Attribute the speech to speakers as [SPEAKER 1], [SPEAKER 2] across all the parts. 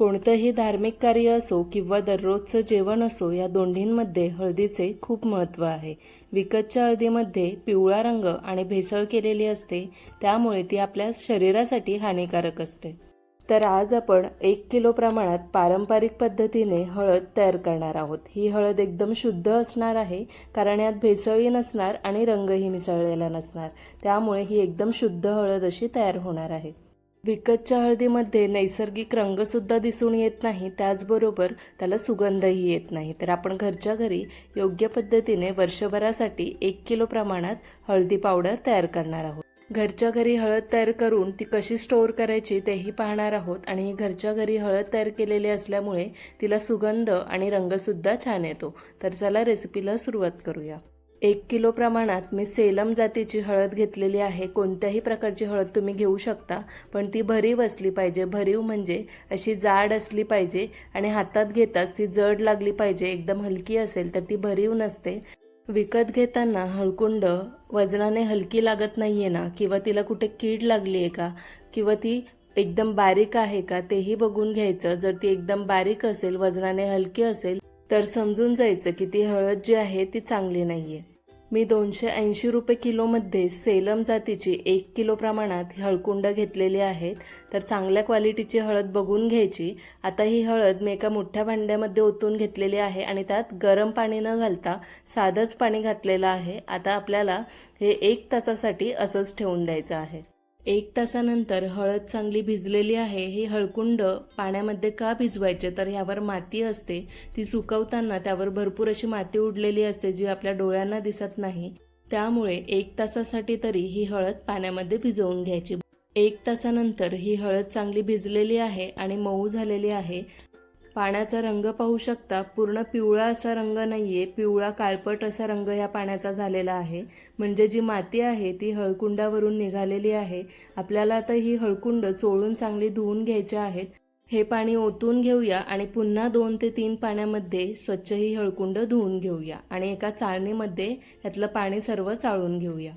[SPEAKER 1] कोणतंही धार्मिक कार्य असो किंवा दररोजचं जेवण असो या दोन्हींमध्ये हळदीचे खूप महत्त्व आहे. विकतच्या हळदीमध्ये पिवळा रंग आणि भेसळ केलेली असते त्यामुळे ती आपल्या शरीरासाठी हानिकारक असते. तर आज आपण एक किलो प्रमाणात पारंपरिक पद्धतीने हळद तयार करणार आहोत. ही हळद एकदम शुद्ध असणार आहे कारण यात भेसळही नसणार आणि रंगही मिसळलेला नसणार. त्यामुळे ही एकदम शुद्ध हळद अशी तयार होणार आहे. विकतच्या हळदीमध्ये नैसर्गिक रंगसुद्धा दिसून येत नाही त्याचबरोबर त्याला सुगंधही येत नाही. तर आपण घरच्या घरी योग्य पद्धतीने वर्षभरासाठी एक किलो प्रमाणात हळदी पावडर तयार करणार आहोत. घरच्या घरी हळद तयार करून ती कशी स्टोअर करायची तेही पाहणार आहोत आणि घरच्या घरी हळद तयार केलेली असल्यामुळे तिला सुगंध आणि रंगसुद्धा छान येतो. तर चला रेसिपीला सुरुवात करूया. एक किलो प्रमाणात मी सेलम जातीची हळद घेतलेली आहे. कोणत्याही प्रकारची हळद तुम्ही घेऊ शकता पण ती भरीव असली पाहिजे. भरीव म्हणजे अशी जाड असली पाहिजे आणि हातात घेताच ती जड लागली पाहिजे. एकदम हलकी असेल तर ती भरीव नसते. विकत घेताना हळकुंड वजनाने हलकी लागत नाहीये ना? किंवा तिला कुठे कीड लागली आहे का? किंवा ती एकदम बारीक आहे का? तेही बघून घ्यायचं. जर ती एकदम बारीक असेल वजनाने हलकी असेल तर समजून जायचं की ती हळद जी आहे ती चांगली नाहीये. मी दोनशे ऐंशी रुपये किलोमध्ये सेलम जातीची एक किलो प्रमाणात हळकुंड घेतलेली आहेत. तर चांगल्या क्वालिटीची हळद बघून घ्यायची. आता ही हळद मी एका मोठ्या भांड्यामध्ये ओतून घेतलेली आहे आणि त्यात गरम पाणी न घालता साधंच पाणी घातलेलं आहे. आता आपल्याला हे एक तासासाठी असंच ठेवून द्यायचं आहे. एक तासानंतर हळद चांगली भिजलेली आहे हे हळकुंड पाण्यामध्ये का भिजवायचे? तर ह्यावर माती असते. ती सुकवताना त्यावर भरपूर अशी माती उडलेली असते जी आपल्या डोळ्यांना दिसत नाही. त्यामुळे एक तासासाठी तरी ही हळद पाण्यामध्ये भिजवून घ्यायची. एक तासानंतर ही हळद चांगली भिजलेली आहे आणि मऊ झालेली आहे. पाण्याचा रंग पाहू शकता. पूर्ण पिवळा असा रंग नाही आहे पिवळा काळपट असा रंग या पाण्याचा झालेला आहे. म्हणजे जी माती आहे ती हळकुंडावरून निघालेली आहे. आपल्याला आता ही हळकुंड चोळून चांगली धुवून घ्यायची आहेत. हे पाणी ओतून घेऊया आणि पुन्हा दोन ते तीन पाण्यामध्ये स्वच्छ ही हळकुंड धुवून घेऊया आणि एका चाळणीमध्ये यातलं पाणी सर्व चाळून घेऊया.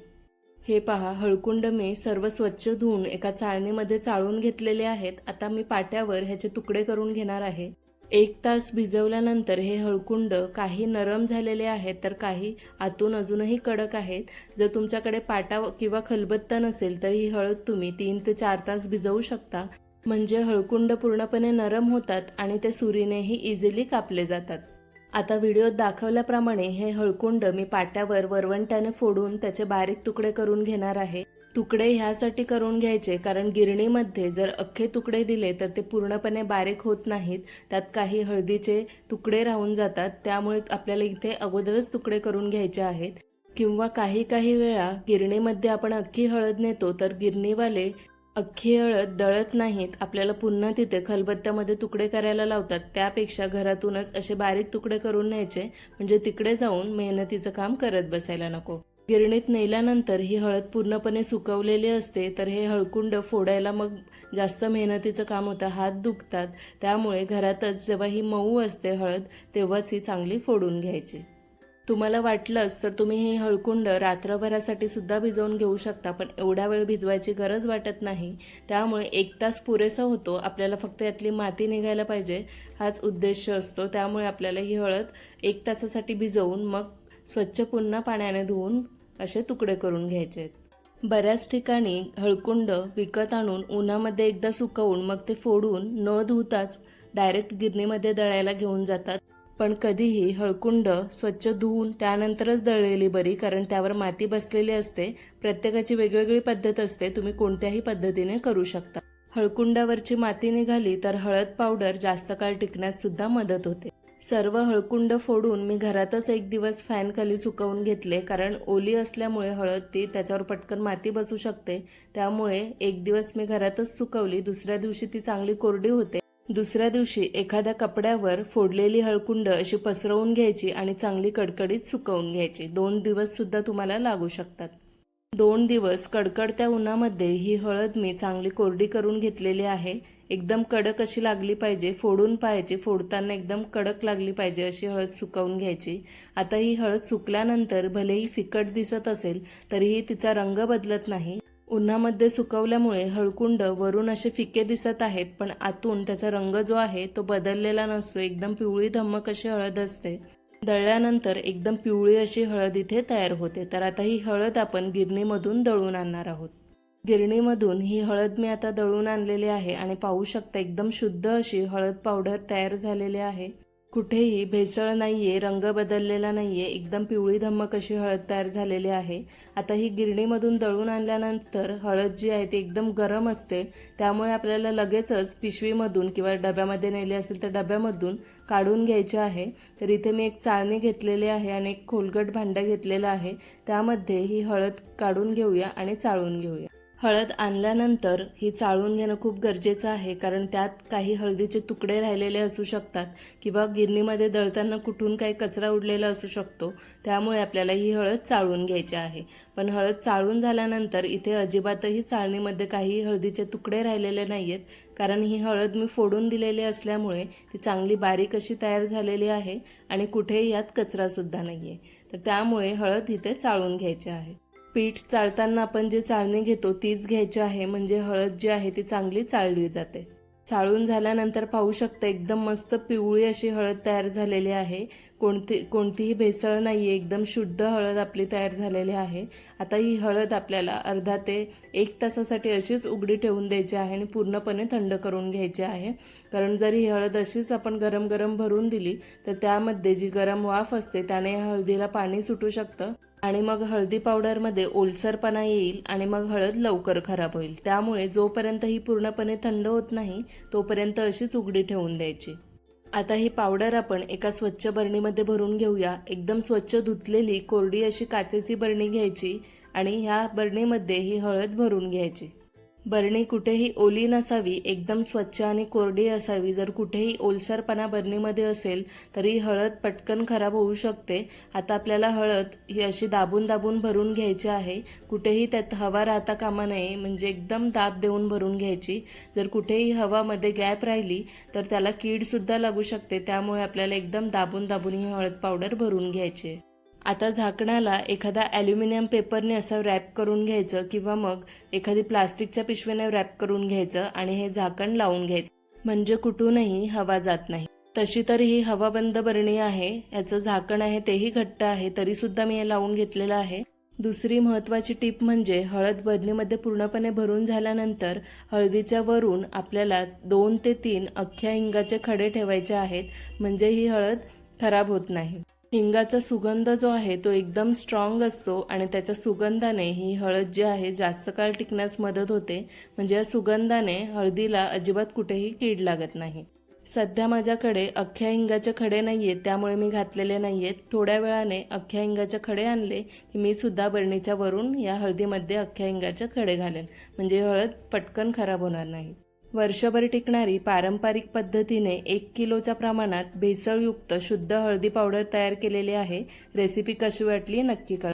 [SPEAKER 1] हे पहा हळकुंड मी सर्व स्वच्छ धुवून एका चाळणीमध्ये चाळून घेतलेले आहेत. आता मी पाट्यावर ह्याचे तुकडे करून घेणार आहे. एक तास भिजवल्यानंतर हे हळकुंड काही नरम झालेले आहेत तर काही आतून अजूनही कडक आहेत. जर तुमच्याकडे पाटा किंवा खलबत्ता नसेल तर ही हळद तुम्ही तीन ते चार तास भिजवू शकता. म्हणजे हळकुंड पूर्णपणे नरम होतात आणि ते सुरीनेही इझिली कापले जातात. आता व्हिडिओत दाखवल्याप्रमाणे हे हळकुंड मी पाट्यावर वरवंट्याने फोडून त्याचे बारीक तुकडे करून घेणार आहे. तुकडे ह्यासाठी करून घ्यायचे. कारण गिरणीमध्ये जर अख्खे तुकडे दिले तर ते पूर्णपणे बारीक होत नाहीत. त्यात काही हळदीचे तुकडे राहून जातात. त्यामुळे आपल्याला इथे अगोदरच तुकडे करून घ्यायचे आहेत. किंवा काही काही वेळा गिरणीमध्ये आपण अख्खी हळद नेतो तर गिरणीवाले अख्खी हळद दळत नाहीत. आपल्याला पुन्हा तिथे खलबत्त्यामध्ये तुकडे करायला लावतात. त्यापेक्षा घरातूनच असे बारीक तुकडे करून न्यायचे. म्हणजे तिकडे जाऊन मेहनतीचं काम करत बसायला नको. गिरणीत नेल्यानंतर ही हळद पूर्णपणे सुकवलेली असते तर हे हळकुंड फोडायला मग जास्त मेहनतीचं काम होतं. हात दुखतात. त्यामुळे घरातच जेव्हा ही मऊ असते हळद तेव्हाच ही चांगली फोडून घ्यायची. तुम्हाला वाटलंच तर तुम्ही हे हळकुंड रात्रभरासाठी सुद्धा भिजवून घेऊ शकता पण एवढा वेळ भिजवायची गरज वाटत नाही. त्यामुळे एक तास पुरेसा होतो. आपल्याला फक्त यातली माती निघायला पाहिजे. हाच उद्देश असतो. त्यामुळे आपल्याला ही हळद एक तासासाठी भिजवून मग स्वच्छ पुन्हा पाण्याने धुवून असे तुकडे करून घ्यायचे. बऱ्याच ठिकाणी हळकुंड विकत आणून उन्हामध्ये एकदा सुकवून मग ते फोडून न धुताच डायरेक्ट गिरणीमध्ये दळायला घेऊन जातात. पण कधीही हळकुंड स्वच्छ धुवून त्यानंतरच दळलेली बरी कारण त्यावर माती बसलेली असते प्रत्येकाची वेगवेगळी पद्धत असते तुम्ही कोणत्याही पद्धतीने करू शकता. हळकुंडावरची माती निघाली तर हळद पावडर जास्त काळ टिकण्यास सुद्धा मदत होते. सर्व हळकुंड फोडून मी घरातच एक दिवस फॅनखाली सुकवून घेतले कारण ओली असल्यामुळे हळद ती त्याच्यावर पटकन माती बसू शकते. त्यामुळे एक दिवस मी घरातच सुकवली दुसऱ्या दिवशी ती चांगली कोरडी होते. दुसऱ्या दिवशी एखाद्या कपड्यावर फोडलेली हळकुंड अशी पसरवून घ्यायची आणि चांगली कडकडीत सुकवून घ्यायची. दोन दिवस सुद्धा तुम्हाला लागू शकतात. दोन दिवस कडकडत्या उन्हामध्ये ही हळद मी चांगली कोरडी करून घेतलेली आहे. एकदम कडक अशी लागली पाहिजे फोडून पाहायची फोडताना एकदम कडक लागली पाहिजे अशी हळद सुकवून घ्यायची. आता ही हळद सुकल्यानंतर भलेही फिकट दिसत असेल तरीही तिचा रंग बदलत नाही. उन्हामध्ये सुकवल्यामुळे हळकुंड वरून असे फिके दिसत आहेत पण आतून त्याचा रंग जो आहे तो बदललेला नसतो. एकदम पिवळी धम्मक अशी हळद असते. दळल्यानंतर एकदम पिवळी अशी हळद इथे तयार होते. तर आता ही हळद आपण गिरणीमधून दळून आणणार आहोत. गिरणीमधून ही हळद मी आता दळून आणलेली आहे आणि पाहू शकता एकदम शुद्ध अशी हळद पावडर तयार झालेली आहे. कुठेही भेसळ नाहीये रंग बदललेला नाहीये एकदम पिवळी धम्मक अशी हळद तयार झालेली आहे? आता ही गिरणीमधून दळून आणल्यानंतर हळद जी आहे ती एकदम गरम असते. त्यामुळे आपल्याला लगेचच पिशवीमधून किंवा डब्यामध्ये नेली असेल तर डब्यामधून काढून घ्यायचे आहे. तर इथे मी एक चाळणी घेतलेली आहे आणि एक खोलगट भांडं घेतलेलं आहे. त्यामध्ये ही हळद काढून घेऊया आणि चाळून घेऊया. हळद आणल्यानंतर ही चाळून घेणं खूप गरजेचं आहे कारण त्यात काही हळदीचे तुकडे राहिलेले असू शकतात किंवा गिरणीमध्ये दळताना कुठून काही कचरा उडलेला असू शकतो त्यामुळे आपल्याला ही हळद चाळून घ्यायची आहे. पण हळद चाळून झाल्यानंतर इथे अजिबातही चाळणीमध्ये काही हळदीचे तुकडे राहिलेले नाही आहेत कारण ही हळद मी फोडून दिलेली असल्यामुळे ती चांगली बारीक अशी तयार झालेली आहे आणि कुठेही यात कचरासुद्धा नाही आहे तर त्यामुळे हळद इथे चाळून घ्यायची आहे. पीठ चाळताना आपण जे चाळणी घेतो तीच घ्यायची आहे. म्हणजे हळद जी आहे ती चांगली चाळली जाते. चाळून झाल्यानंतर पाहू शकता एकदम मस्त पिवळी अशी हळद तयार झालेली आहे. कोणती कोणतीही भेसळ नाही आहे एकदम शुद्ध हळद आपली तयार झालेली आहे. आता ही हळद आपल्याला अर्धा ते एक तासासाठी अशीच उघडी ठेवून द्यायची आहे आणि पूर्णपणे थंड करून घ्यायची आहे. कारण जर ही हळद अशीच आपण गरम गरम भरून दिली तर त्यामध्ये जी गरम वाफ असते त्याने या हळदीला पाणी सुटू शकतं. आणि मग हळदी पावडरमध्ये ओलसरपणा येईल आणि मग हळद लवकर खराब होईल. त्यामुळे जोपर्यंत ही पूर्णपणे थंड होत नाही तोपर्यंत अशीच उघडी ठेवून द्यायची. आता ही पावडर आपण एका स्वच्छ बरणीमध्ये भरून घेऊया. एकदम स्वच्छ धुतलेली कोरडी अशी काचेची बरणी घ्यायची आणि ह्या बरणीमध्ये ही हळद भरून घ्यायची. बरणी कुठेही ओली नसावी एकदम स्वच्छ आणि कोरडी असावी. जर कुठेही ओलसरपणा बरणीमध्ये असेल तरी हळद पटकन खराब होऊ शकते. आता आपल्याला हळद ही अशी दाबून दाबून भरून घ्यायची आहे. कुठेही त्यात हवा राहता कामा नये म्हणजे एकदम दाब देऊन भरून घ्यायची. जर कुठेही हवामध्ये गॅप राहिली तर त्याला कीडसुद्धा लागू शकते. त्यामुळे आपल्याला एकदम दाबून दाबून ही हळद पावडर भरून घ्यायची. आहे. आता झाकणाला एखादा ॲल्युमिनियम पेपरने असं रॅप करून घ्यायचं किंवा मग एखादी प्लास्टिकच्या पिशवीने रॅप करून घ्यायचं आणि हे झाकण लावून घ्यायचं. म्हणजे कुठूनही हवा जात नाही. तशी तर ही हवाबंद बरणी आहे याचं झाकण आहे तेही घट्ट आहे तरी सुद्धा मी हे लावून घेतलेलं आहे. दुसरी महत्त्वाची टीप म्हणजे हळद बरणीमध्ये पूर्णपणे भरून झाल्यानंतर हळदीच्या वरून आपल्याला दोन ते तीन अख्ख्या हिंगाचे खडे ठेवायचे आहेत. म्हणजे ही हळद खराब होत नाही. हिंगाचा सुगंध जो आहे तो एकदम स्ट्रॉंग असतो आणि त्याच्या सुगंधाने ही हळद जी आहे जास्त काळ टिकण्यास मदत होते. म्हणजे या सुगंधाने हळदीला अजिबात कुठेही कीड लागत नाही. सध्या माझ्याकडे अख्ख्या हिंगाचे खडे नाही आहेत त्यामुळे मी घातलेले नाही आहेत थोड्या वेळाने अख्ख्या हिंगाचे खडे आणले की मी सुद्धा बरणीच्या वरून या हळदीमध्ये अख्ख्या हिंगाचे खडे घालेन. म्हणजे हळद पटकन खराब होणार नाही. वर्षभर टिकणारी पारंपरिक पद्धतीने एक किलोच्या प्रमाणात भेसळयुक्त शुद्ध हळदी पावडर तयार केलेली आहे. रेसिपी कशी वाटली नक्की कळवा.